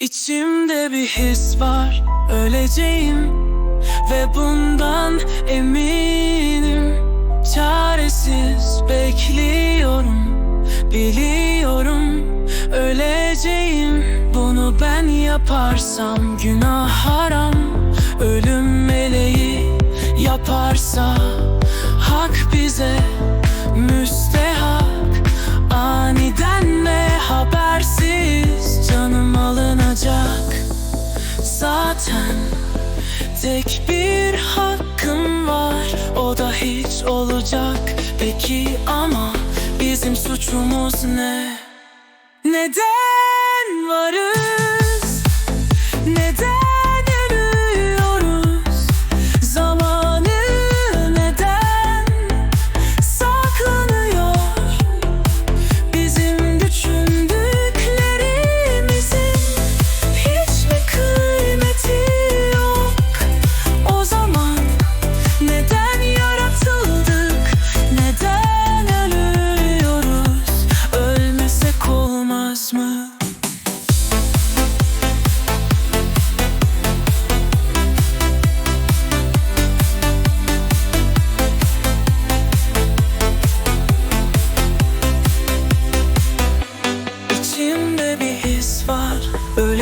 İçimde bir his var öleceğim ve bundan eminim. Çaresiz bekliyorum biliyorum öleceğim. Bunu ben yaparsam günah haram Zaten. Tek bir hakkım var O da hiç olacak. Peki ama bizim suçumuz ne? Neden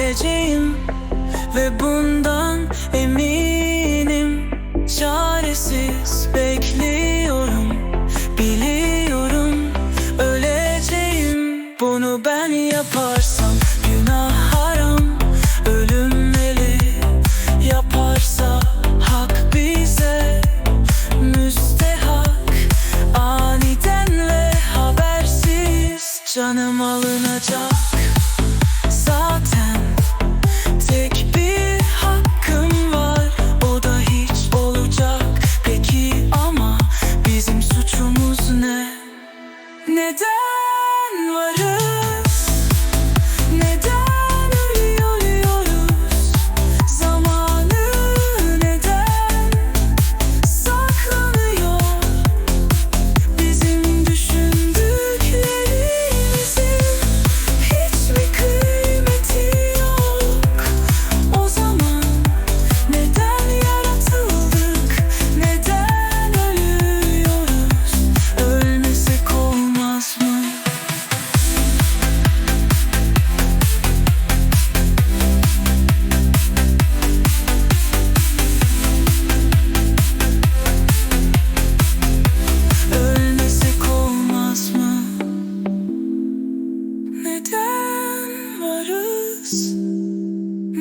Öleceğim Ve bundan eminim. Çaresiz bekliyorum Biliyorum Öleceğim. Bunu ben yaparsam Günah haram Ölümeli Yaparsa Hak bize. Müstehak Aniden ve habersiz Canım alınacak Neden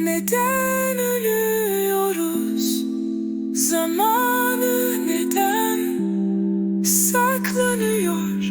Neden ölüyoruz? Zamanı neden saklanıyor?